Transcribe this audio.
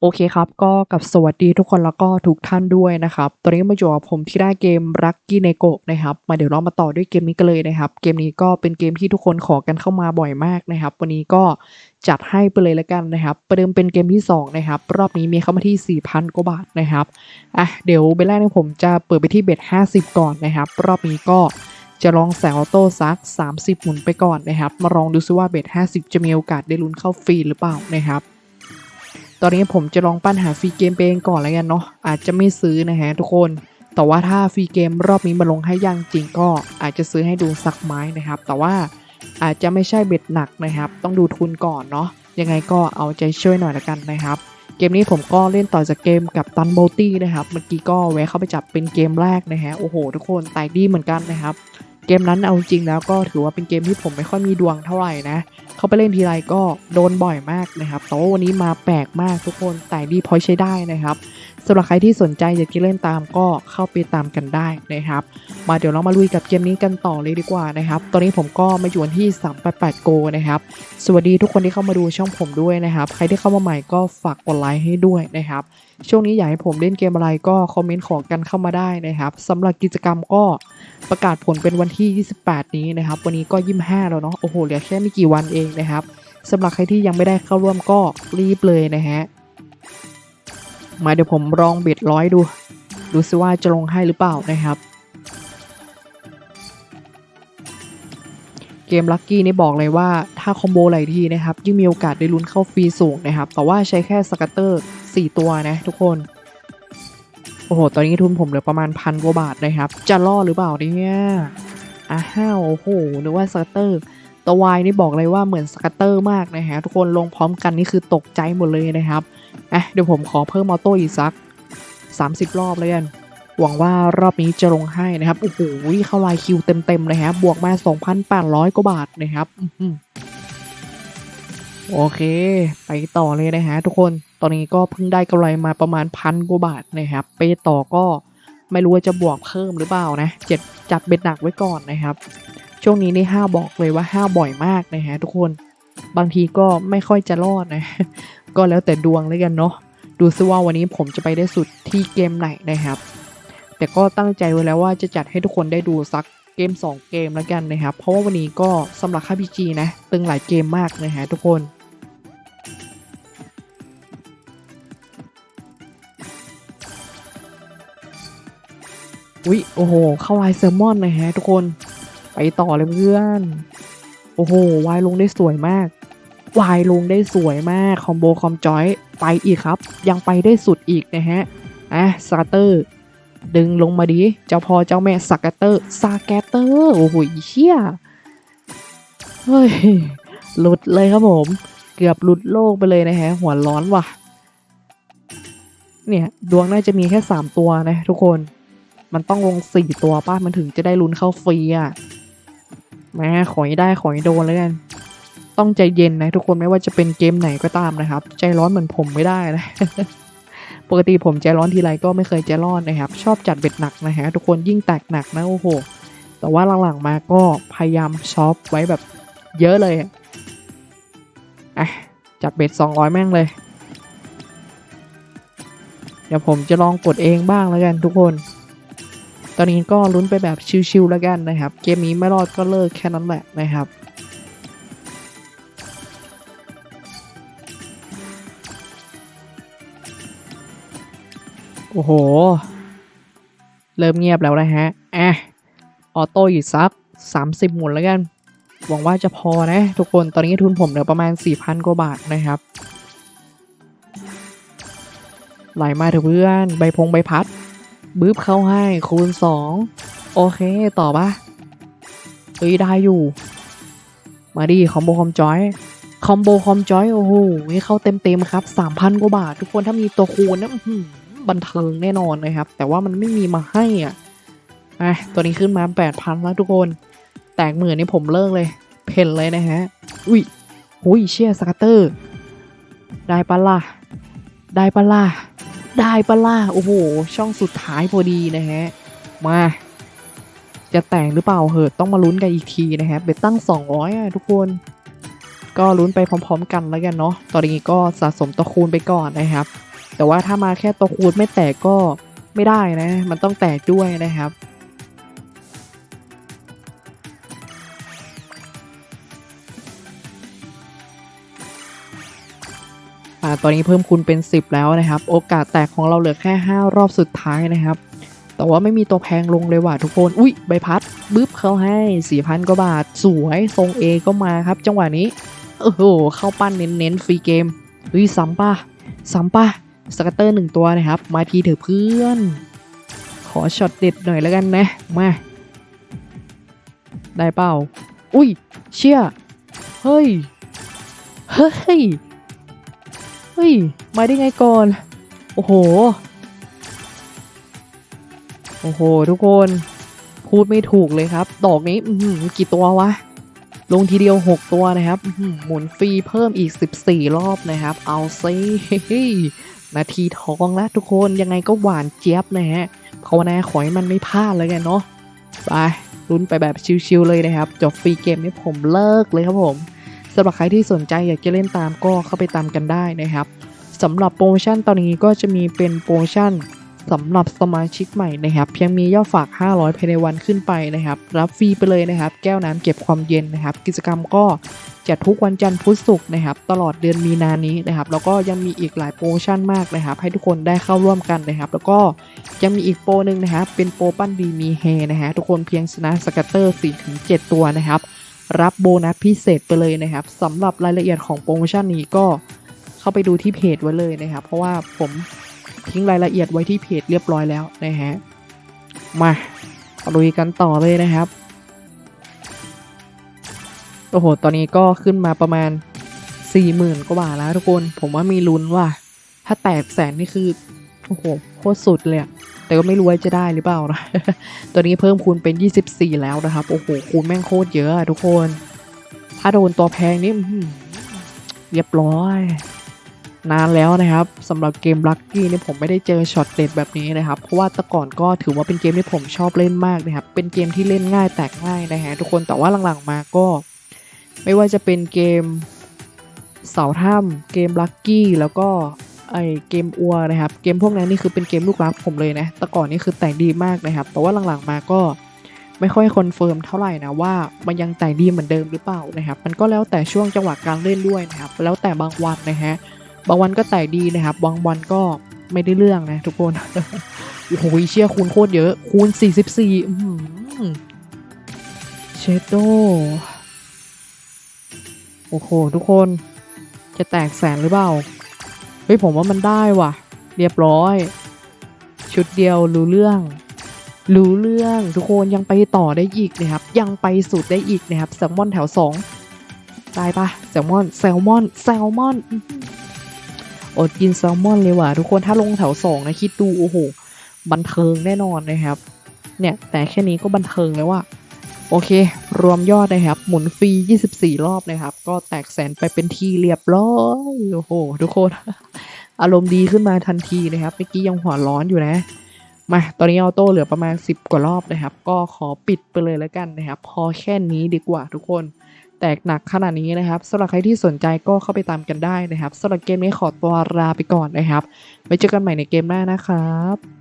โอเคครับ ก็กับสวัสดีทุกคนแล้วก็ทุกท่านด้วยนะครับ ตอนนี้มาอยู่กับผมที่ได้เกม Lucky n e g o นะครับ มาเดี๋ยวเรามาต่อด้วยเกมนี้กันเลยนะครับ เกมนี้ก็เป็นเกมที่ทุกคนขอกันเข้ามาบ่อยมากนะครับ วันนี้ก็จัดให้ไปเลยแล้วกันนะครับ ประเดิมเป็นเกมที่ 2 นะครับ รอบนี้มีเข้ามาที่ 4,000 กว่าบาทนะครับ อะ เดี๋ยวเบลแรกเนี่ยผมจะเปิดไปที่เบ็ด50 ก่อนนะครับ รอบนี้ก็จะลองแสงออโต้ซัก 30 หมุนไปก่อนนะครับ มาลองดูซิว่าเบ็ด50 จะมีโอกาสได้ลุ้นเข้าฟรีหรือเปล่านะครับ ตอนนี้ผมจะลองปั้นหาฟรีเกมไปเองก่อนแล้วกันเนาะอาจจะไม่ซื้อนะฮะทุกคน แต่ว่าถ้าฟรีเกมรอบนี้มาลงให้ยังจริงก็อาจจะซื้อให้ดูสักไม้นะครับ แต่ว่าอาจจะไม่ใช่เบ็ดหนักนะครับ ต้องดูทุนก่อนเนาะยังไงก็เอาใจช่วยหน่อยละกันนะครับเกมนี้ผมก็เล่นต่อจากเกมกับตันโบตี้นะครับ เมื่อกี้ก็แวะเข้าไปจับเป็นเกมแรกนะฮะโอ้โห ทุกคนแตกดีเหมือนกันนะครับ เกมนั้นเอาจริงแล้วก็ถือว่าเป็นเกมที่ผมไม่ค่อยมีดวงเท่าไหร่นะ เขาไปเล่นทีไรก็โดนบ่อยมากนะครับแต่ว่าวันนี้มาแปลกมากทุกคนแต่ดีพอใช้ได้นะครับสำหรับใครที่สนใจอยากจะเล่นตามก็เข้าไปตามกันได้นะครับ มาเดี๋ยวเรามาลุยกับเกมนี้กันต่อเลยดีกว่านะครับ ตอนนี้ผมก็มาอยู่ที่ 388 โกนะครับ สวัสดีทุกคนที่เข้ามาดูช่องผมด้วยนะครับ ใครที่เข้ามาใหม่ก็ฝากกดไลค์ให้ด้วยนะครับ ช่วงนี้อยากให้ผมเล่นเกมอะไรก็คอมเมนต์ขอกันเข้ามาได้นะครับสำหรับกิจกรรมก็ประกาศผลเป็นวันที่ 28 นี้นะครับ วันนี้ก็ 25 แล้วเนาะ โอ้โห เหลือแค่ไม่กี่วันเองนะครับสำหรับใครที่ยังไม่ได้เข้าร่วมก็รีบเลยนะฮะมาเดี๋ยวผมลองเบ็ดร้อยดู ดูซิว่าจะลงให้หรือเปล่านะครับ เกมลัคกี้นี่บอกเลยว่าถ้าคอมโบหลายทีนะครับ ยิ่งมีโอกาสได้ลุ้นเข้าฟรีสูงนะครับ แต่ว่าใช้แค่สกัตเตอร์ 4 ตัวนะทุกคน โอ้โห ตอนนี้ทุนผมเหลือประมาณพันกว่าบาทนะครับ จะล่อหรือเปล่าเนี่ยอ้าวโอ้โหนึกว่าสกัตเตอร์ ตัววายนี่บอกเลยว่าเหมือนสกัตเตอร์มากนะฮะทุกคนลงพร้อมกันนี่คือตกใจหมดเลยนะครับอะเดี๋ยวผมขอเพิ่มออโต้อีกสัก 30 รอบเลยกันหวังว่ารอบนี้จะลงให้นะครับโอ้โหเข้าลายคิวเต็มๆเลยครับวกมา 2,800 กว่าบาทนะครับโอเค ไปต่อเลยนะฮะทุกคนตอนนี้ก็เพิ่งได้กำไรมาประมาณพันกว่าบาทนะครับ ไปต่อก็ไม่รู้ว่าจะบวกเพิ่มหรือเปล่านะเจ็ดจัดเบ็ดหนักไว้ก่อนนะครับ ช่วงนี้นี่ห้าบอกเลยว่าห้าบ่อยมากนะฮะทุกคนบางทีก็ไม่ค่อยจะรอดนะ ก็แล้วแต่ดวงเลยกันเนาะดูซิว่าวันนี้ผมจะไปได้สุดที่เกมไหนนะครับ แต่ก็ตั้งใจไว้แล้วว่าจะจัดให้ทุกคนได้ดูสักเกม 2 เกมแล้วกันนะครับ เพราะว่าวันนี้ก็สำหรับค่าพีจีนะ ตึงหลายเกมมากนะฮะทุกคนอุ๊ยโอ้โห เข้าไลน์เซอร์มอนนะฮะทุกคน ไปต่อเลยเพื่อน โอ้โห วายลงได้สวยมาก วายลงได้สวยมาก คอมโบคอมจอย ไปอีกครับ ยังไปได้สุดอีกนะฮะ อะสกาเตอร์ ดึงลงมาดิ เจ้าพ่อเจ้าแม่สกเตอร์สกเตอร์ โอ้โหเชี่ย เฮ้ย หลุดเลยครับผม เกือบหลุดโลกไปเลยนะฮะ หัวร้อนว่ะ เนี่ยดวงน่าจะมีแค่ 3 ตัวนะทุกคนมันต้องลง4ตัวป้ามันถึงจะได้ลุ้นเข้าฟรีอะ แม่ขอให้ได้ขอให้โดนแล้วกัน ต้องใจเย็นนะทุกคนไม่ว่าจะเป็นเกมไหนก็ตามนะครับ ใจร้อนเหมือนผมไม่ได้นะปกติผมใจร้อนทีไรก็ไม่เคยใจร้อนนะครับ ชอบจัดเบ็ดหนักนะฮะทุกคนยิ่งแตกหนักนะโอ้โห แต่ว่าหลังๆมาก็พยายามช็อปไว้แบบเยอะเลยอะจัดเบ็ด200 แม่งเลย เดี๋ยวผมจะลองกดเองบ้างแล้วกันทุกคน ตอนนี้ก็ลุ้นไปแบบชิวๆแล้วกันนะครับ เกมนี้ไม่รอดก็เลิกแค่นั้นแหละนะครับโอ้โห เริ่มเงียบแล้วนะฮะอะออโต้อีกสัก 30 หมุนแล้วกัน หวังว่าจะพอนะทุกคน ตอนนี้ทุนผมเหลือประมาณ 4,000 กว่าบาทนะครับ ไหลมาเถอะเพื่อน ใบพงใบพัด บึ้บเข้าให้คูณ2โอเคต่อปะเอ้ยได้อยู่ มาดิคอมโบคอมจอยคอมโบคอมจอยโอ้โหนี่เข้าเต็มๆครับ3,000กว่าบาท ทุกคนถ้ามีตัวคูณนะบันเทิงแน่นอนนะครับ แต่ว่ามันไม่มีมาให้อะอะตัวนี้ขึ้นมา8,000แล้วทุกคน แตกหมื่นนี่ผมเลิกเลย เพนเลยนะฮะ อุ้ยอุ้ยเชี่ยสกัตเตอร์ ได้ปะล่ะ ได้ปะล่ะ ได้ปะล่ะโอ้โห ช่องสุดท้ายพอดีนะฮะ มา จะแต่งหรือเปล่าเหอะต้องมาลุ้นกันอีกทีนะฮะเบ็ดตั้ง 200อะทุกคน ก็ลุ้นไปพร้อม ๆ กันแล้วกันเนาะตอนนี้ก็สะสมตัวคูณไปก่อนนะครับ แต่ว่าถ้ามาแค่ตัวคูณไม่แตกก็ไม่ได้นะ มันต้องแตกด้วยนะครับ อ่าตอนนี้เพิ่มคูณเป็น 10 แล้วนะครับ โอกาสแตกของเราเหลือแค่ 5 รอบสุดท้ายนะครับ แต่ว่าไม่มีตัวแพงลงเลยว่ะทุกคน อุ้ยใบพัดบึ๊บเข้าให้ 4,000กว่าบาท สวยทรงเอก็มาครับ จังหวะนี้ โอ้โห เข้าปั้นเน้นๆฟรีเกมเฮ้ยซ้ำป่ะซ้ำป่ะสกัตเตอร์หนึ่งตัวนะครับ มาทีเถอะเพื่อน ขอช็อตเด็ดหน่อยแล้วกันนะ มา ได้เปล่า อุ้ย เชี่ย เฮ้ย เฮ้ย เฮ้ย มาได้ไงก่อน โอ้โห โอ้โห ทุกคน พูดไม่ถูกเลยครับ ดอกนี้อื้อหือกี่ตัววะ ลงทีเดียว 6 ตัวนะครับ หมุนฟรีเพิ่มอีก 14 รอบนะครับ เอาซิเฮ้ยนาทีทองแล้วทุกคนยังไงก็หวานเจี๊ยบนะฮะภาวนาขอให้มันไม่พลาดเลยกันเนาะไปลุ้นไปแบบชิวๆเลยนะครับ จบฟรีเกมนี้ผมเลิกเลยครับผม สำหรับใครที่สนใจอยากจะเล่นตามก็เข้าไปตามกันได้นะครับสำหรับโปรโมชั่นตอนนี้ก็จะมีเป็นโปรโมชั่นสำหรับสมาชิกใหม่นะครับเพียงมียอดฝาก 500ภายในวันขึ้นไปนะครับ รับฟรีไปเลยนะครับ แก้วน้ำเก็บความเย็นนะครับ กิจกรรมก็จัดทุกวันจันทร์พุธศุกร์นะครับ ตลอดเดือนมีนานี้นะครับ แล้วก็ยังมีอีกหลายโปรโมชั่นมากนะครับ ให้ทุกคนได้เข้าร่วมกันนะครับ แล้วก็ยังมีอีกโปรหนึ่งนะครับ เป็นโปรปั้นดีมีเฮนะฮะทุกคนเพียงชนะสกัตเตอร์4-7 ตัวนะครับ รับโบนัสพิเศษไปเลยนะครับสำหรับรายละเอียดของโปรโมชั่นนี้ก็เข้าไปดูที่เพจไว้เลยนะครับ เพราะว่าผมทิ้งรายละเอียดไว้ที่เพจเรียบร้อยแล้วนะฮะมาลุยกันต่อเลยนะครับโอ้โห ตอนนี้ก็ขึ้นมาประมาณ 40,000กว่าบาทแล้วทุกคน ผมว่ามีลุ้นว่า ถ้าแตกแสนนี่คือ โอ้โห โคตรสุดเลยอะ แต่ก็ไม่รู้ว่าจะได้หรือเปล่านะตัวนี้เพิ่มคูณเป็น 24 แล้วนะครับ โอ้โห คูณแม่งโคตรเยอะทุกคน ถ้าโดนตัวแพงนี่เรียบร้อย นานแล้วนะครับสำหรับเกมลัคกี้นี่ผมไม่ได้เจอช็อตเด็ดแบบนี้นะครับ เพราะว่าแต่ก่อนก็ถือว่าเป็นเกมที่ผมชอบเล่นมากนะครับ เป็นเกมที่เล่นง่ายแตกง่ายนะฮะทุกคนแต่ว่าหลังๆมาก็ ไม่ว่าจะเป็นเกมเสาถ้ำเกมลัคกี้แล้วก็ ไอเกมอัวนะครับ เกมพวกนั้นนี่คือเป็นเกมลูกรักผมเลยนะ แต่ก่อนนี่คือแต่งดีมากนะครับ แต่ว่าหลังๆมาก็ไม่ค่อยคอนเฟิร์มเท่าไหร่นะว่ามันยังแต่งดีเหมือนเดิมหรือเปล่านะครับ มันก็แล้วแต่ช่วงจังหวะการเล่นด้วยนะครับ แล้วแต่บางวันนะฮะ บางวันก็แต่งดีนะครับ บางวันก็ไม่ได้เรื่องนะ ทุกคน โอ้โหเชี่ยคูณโคตรเยอะ คูณ 44อื้อหือเชดโดโอ้โห ทุกคน จะแตกแสนหรือเปล่า เฮ้ยผมว่ามันได้ว่ะ เรียบร้อย ชุดเดียวรู้เรื่อง รู้เรื่องทุกคนยังไปต่อได้อีกนะครับ ยังไปสุดได้อีกนะครับแซลมอนแถวสองได้ปะแซลมอนแซลมอนแซลมอนอดกินแซลมอนเลยว่ะทุกคนถ้าลงแถวสองนะคิดดูโอ้โหบันเทิงแน่นอนนะครับ เนี่ยแต่แค่นี้ก็บันเทิงแล้วว่ะ โอเค รวมยอดนะครับ หมุนฟรี 24 รอบนะครับ ก็แตกแสนไปเป็นทีเรียบร้อย โอ้โห ทุกคน อารมณ์ดีขึ้นมาทันทีนะครับ เมื่อกี้ยังหัวร้อนอยู่นะ มา ตอนนี้ออโต้เหลือประมาณ 10 กว่ารอบนะครับ ก็ขอปิดไปเลยแล้วกันนะครับ พอแค่นี้ดีกว่าทุกคน แตกหนักขนาดนี้นะครับสำหรับใครที่สนใจก็เข้าไปตามกันได้นะครับสำหรับเกมนี้ขอตัวลาไปก่อนนะครับ ไว้เจอกันใหม่ในเกมหน้านะครับ